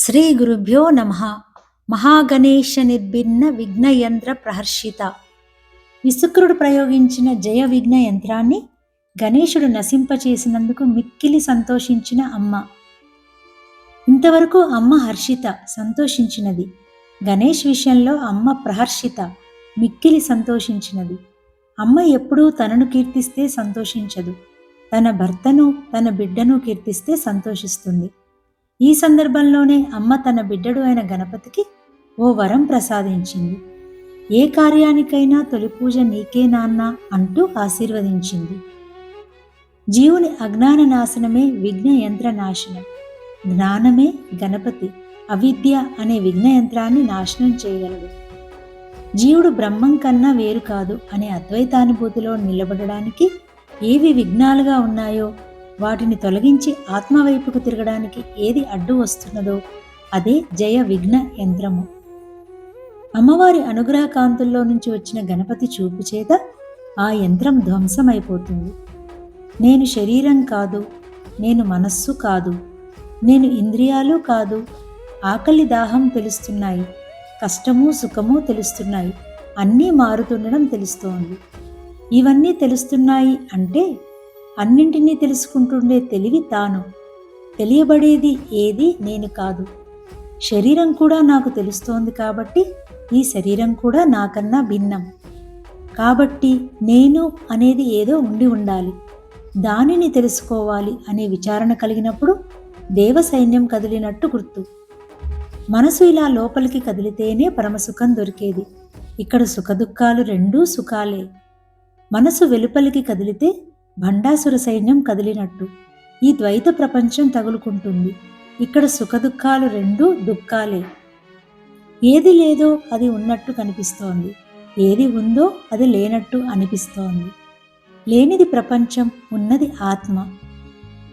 శ్రీ గురుభ్యో నమ. మహాగణేశ నిర్భిన్న విఘ్నయంత్ర ప్రహర్షిత. విశుక్రుడు ప్రయోగించిన జయ విఘ్న యంత్రాన్ని గణేశుడు నశింపచేసినందుకు మిక్కిలి సంతోషించిన అమ్మ. ఇంతవరకు అమ్మ హర్షిత సంతోషించినది. గణేష్ విషయంలో అమ్మ ప్రహర్షిత మిక్కిలి సంతోషించినది. అమ్మ ఎప్పుడూ తనను కీర్తిస్తే సంతోషించదు. తన భర్తను తన బిడ్డను కీర్తిస్తే సంతోషిస్తుంది. ఈ సందర్భంలోనే అమ్మ తన బిడ్డడు అయిన గణపతికి ఓ వరం ప్రసాదించింది. ఏ కార్యానికైనా తొలి పూజ నీకే నాన్న అంటూ ఆశీర్వదించింది. జీవుని అజ్ఞాన నాశనమే విఘ్న యంత్ర నాశనం. జ్ఞానమే గణపతి అవిద్య అనే విఘ్న యంత్రాన్ని నాశనం చేయగలడు జీవుడు బ్రహ్మం కన్నా వేరు కాదు అనే అద్వైతానుభూతిలో నిలబడడానికి ఏవి విఘ్నాలుగా ఉన్నాయో వాటిని తొలగించి ఆత్మవైపుకు తిరగడానికి ఏది అడ్డు వస్తున్నదో అదే జయ విఘ్న యంత్రము. అమ్మవారి అనుగ్రహ కాంతుల్లో నుంచి వచ్చిన గణపతి చూపు చేత ఆ యంత్రం ధ్వంసమైపోతుంది. నేను శరీరం కాదు నేను మనస్సు కాదు నేను ఇంద్రియాలు కాదు ఆకలి దాహం తెలుస్తున్నాయి కష్టము సుఖము తెలుస్తున్నాయి అన్నీ మారుతుండడం తెలుస్తోంది. ఇవన్నీ తెలుస్తున్నాయి అంటే అన్నింటినీ తెలుసుకుంటుండే తెలివి తాను. తెలియబడేది ఏది నేను కాదు. శరీరం కూడా నాకు తెలుస్తోంది కాబట్టి ఈ శరీరం కూడా నాకన్నా భిన్నం. కాబట్టి నేను అనేది ఏదో ఉండి ఉండాలి. దానిని తెలుసుకోవాలి అనే విచారణ కలిగినప్పుడు దేవ సైన్యం కదిలినట్టు గుర్తు. మనసు ఇలా లోపలికి కదిలితేనే పరమసుఖం దొరికేది. ఇక్కడ సుఖదుఖాలు రెండూ సుఖాలే. మనసు వెలుపలికి కదిలితే భండాసుర సైన్యం కదిలినట్టు. ఈ ద్వైత ప్రపంచం తగులుకుంటుంది. ఇక్కడ సుఖదుఖాలు రెండూ దుఃఖాలే. ఏది లేదో అది ఉన్నట్టు కనిపిస్తోంది. ఏది ఉందో అది లేనట్టు అనిపిస్తోంది. లేనిది ప్రపంచం ఉన్నది ఆత్మ.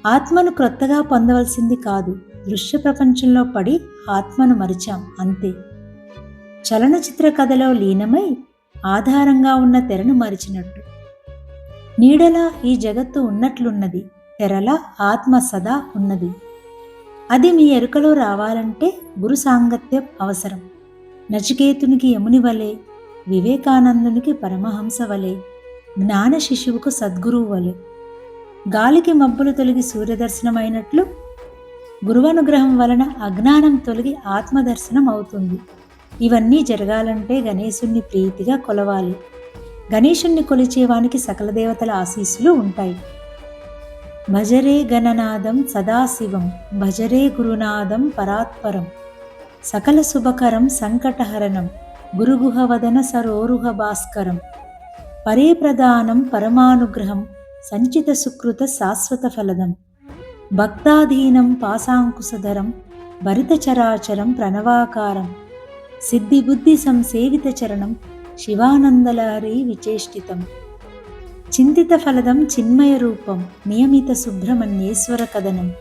ఆత్మను క్రొత్తగా పొందవలసింది కాదు. దృశ్య ప్రపంచంలో పడి ఆత్మను మరిచాం అంతే. చలనచిత్ర కథలో లీనమై ఆధారంగా ఉన్న తెరను మరిచినట్టు. నీడలా ఈ జగత్తు ఉన్నట్లున్నది తెరల ఆత్మ సదా ఉన్నది. అది మీ ఎరుకలో రావాలంటే గురు సాంగత్యం అవసరం. నచికేతునికి యముని వలె వివేకానందునికి పరమహంస వలె జ్ఞాన శిశువుకు సద్గురువు వలె. గాలికి మబ్బులు తొలగి సూర్యదర్శనమైనట్లు గురువనుగ్రహం వలన అజ్ఞానం తొలగి ఆత్మదర్శనం అవుతుంది. ఇవన్నీ జరగాలంటే గణేశుణ్ణి ప్రీతిగా కొలవాలి. గణేశుణ్ణి కొలిచేవానికి సకల దేవతల ఆశీస్సులు ఉంటాయి. భజరే గణనాదం సదాశివం భజరే గురునాదం పరాత్పరం. సకల శుభకరం సంకటహరణం గురుగుహవదన సరోరుహ భాస్కరం. పరే ప్రధానం పరమానుగ్రహం సంచిత సుకృత శాశ్వత ఫలదం. భక్తాధీనం పాశాంకుశధరం భరితచరాచరం ప్రణవాకారం. సిద్ధిబుద్ధి సంసేవిత చరణం శివానందలారీ విచేష్టితం. చింతిత ఫలదం చిన్మయ రూపం నియమిత సుబ్రహ్మణ్యేశ్వర కథనం.